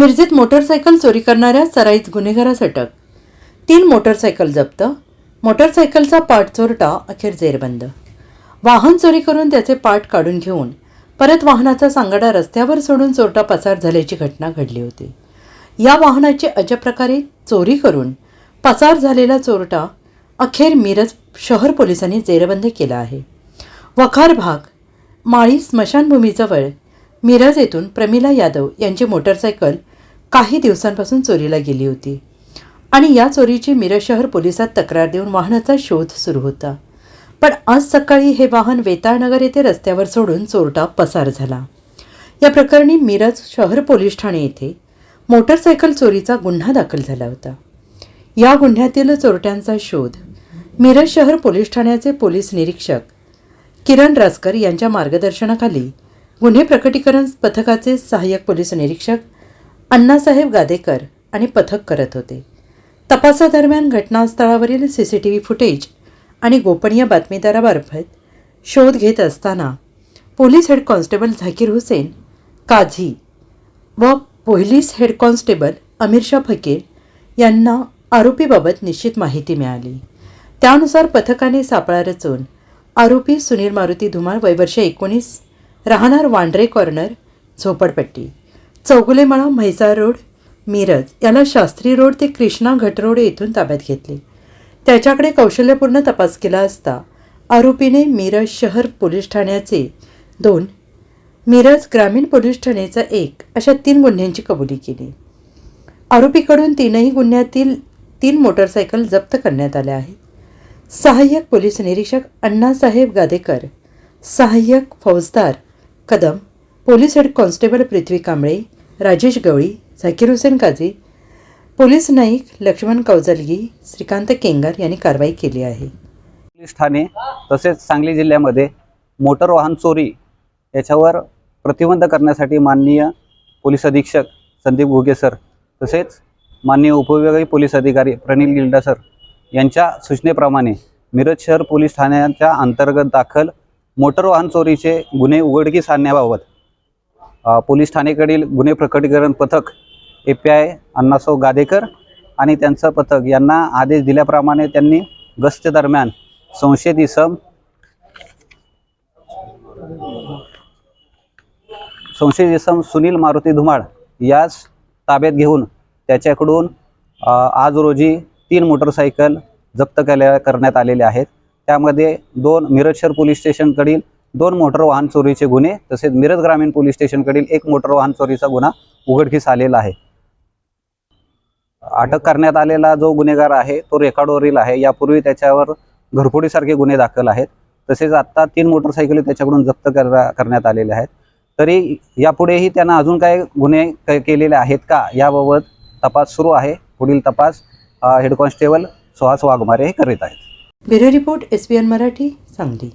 मिरजेत motorcycle चोरी करणाऱ्या सराईत गुन्हेगारास अटक. तीन मोटरसायकल जप्त. मोटरसायकलचा पाठ चोरटा अखेर जेरबंद. वाहन चोरी करून त्याचे पाठ काढून घेऊन परत वाहनाचा सांगाडा रस्त्यावर सोडून चोरटा पसार झाल्याची घटना घडली होती. या वाहनाची अशा प्रकारे चोरी करून पसार झालेला चोरटा अखेर मिरज शहर पोलिसांनी जेरबंद केला आहे. वखार भाग माळी स्मशानभूमीजवळ मिरज येथून प्रमिला यादव यांची मोटरसायकल काही दिवसांपासून चोरीला गेली होती. आणि या चोरीची मिरज शहर पोलिसात तक्रार देऊन वाहनाचा शोध सुरू होता. पण आज सकाळी हे वाहन वेताळनगर येथे रस्त्यावर सोडून चोरटा पसार झाला. या प्रकरणी मिरज शहर पोलीस ठाणे येथे मोटरसायकल चोरीचा गुन्हा दाखल झाला होता. या गुन्ह्यातील चोरट्यांचा शोध मिरज शहर पोलीस ठाण्याचे पोलीस निरीक्षक किरण रासकर यांच्या मार्गदर्शनाखाली गुन्हे प्रकटीकरण पथकाचे सहाय्यक पोलीस निरीक्षक अण्णासाहेब गादेकर आणि पथक करत होते. तपासादरम्यान घटनास्थळावरील C C T V footage आणि गोपनीय बातमीदारामार्फत शोध घेत असताना police head constable Zakir Hussain Kazi व पोलीस हेड कॉन्स्टेबल अमीरशा फकीर यांना आरोपीबाबत निश्चित माहिती मिळाली. त्यानुसार पथकाने सापळा रचून आरोपी सुनील मारुती धुमाळ वयवर्ष एकोणीस राहणार वांड्रे कॉर्नर झोपडपट्टी. चौगुलेमळा म्हैसाळ रोड मिरज. याला शास्त्री रोड ते कृष्णा घट रोड येथून ताब्यात घेतले. त्याच्याकडे कौशल्यपूर्ण तपास केला असता आरोपीने मिरज शहर पोलीस ठाण्याचे दोन मिरज ग्रामीण पोलीस ठाण्याचा एक अशा तीन गुन्ह्यांची कबुली केली. आरोपीकडून तीनही गुन्ह्यातील तीन मोटरसायकल जप्त करण्यात आल्या आहेत. सहाय्यक पोलीस निरीक्षक अण्णासाहेब गादेकर सहाय्यक फौजदार Kadam police head constable Prithvi Kamble Rajesh Gawali Zakir Hussain Kazi police Naik Laxman Kaujalgi Shrikant Kengar यांनी कारवाई केली आहे. पोलीस ठाणे तसेच सांगली जिल्ह्यामध्ये मोटर वाहन चोरी याच्यावर प्रतिबंध करण्यासाठी माननीय पोलीस अधीक्षक संदीप घुगे सर तसेच माननीय उपविभागीय पोलीस अधिकारी प्रणील गिल्डा सर यांच्या सूचनेप्रमाणे मिरज शहर पोलीस ठाण्याच्या अंतर्गत दाखल मोटर वाहन चोरीचे गुन्हे उघडकीस आणण्याबाबत पोलीस ठाणेकडील गुन्हे प्रकटीकरण पथक ए पी आय अण्णासाव गादेकर आणि त्यांचं पथक यांना आदेश दिल्याप्रमाणे त्यांनी गस्त दरम्यान संशयित इसम संशयित इसम सुनील मारुती धुमाळ यास ताब्यात घेऊन त्याच्याकडून आज रोजी तीन मोटरसायकल जप्त केल्या करण्यात आलेले आहेत. त्यामध्ये दोन मिरजशहर पोलीस स्टेशनकडील दोन मोटर वाहन चोरीचे गुन्हे तसेच मिरज ग्रामीण पोलीस स्टेशनकडील एक मोटर वाहन चोरीचा गुन्हा उघडकीस आलेला आहे. अटक करण्यात आलेला जो गुन्हेगार आहे तो रेकॉर्डवरील आहे. यापूर्वी त्याच्यावर घरफोडीसारखे गुन्हे दाखल आहेत. तसेच आत्ता तीन मोटरसायकली त्याच्याकडून जप्त करण्यात आलेल्या आहेत. तरी यापुढेही त्यांना अजून काय गुन्हे केलेले आहेत का? याबाबत तपास सुरू आहे. पुढील तपास हेड कॉन्स्टेबल सुहास वाघमारे हे करीत आहेत. Bureau report S Marathi Sangli.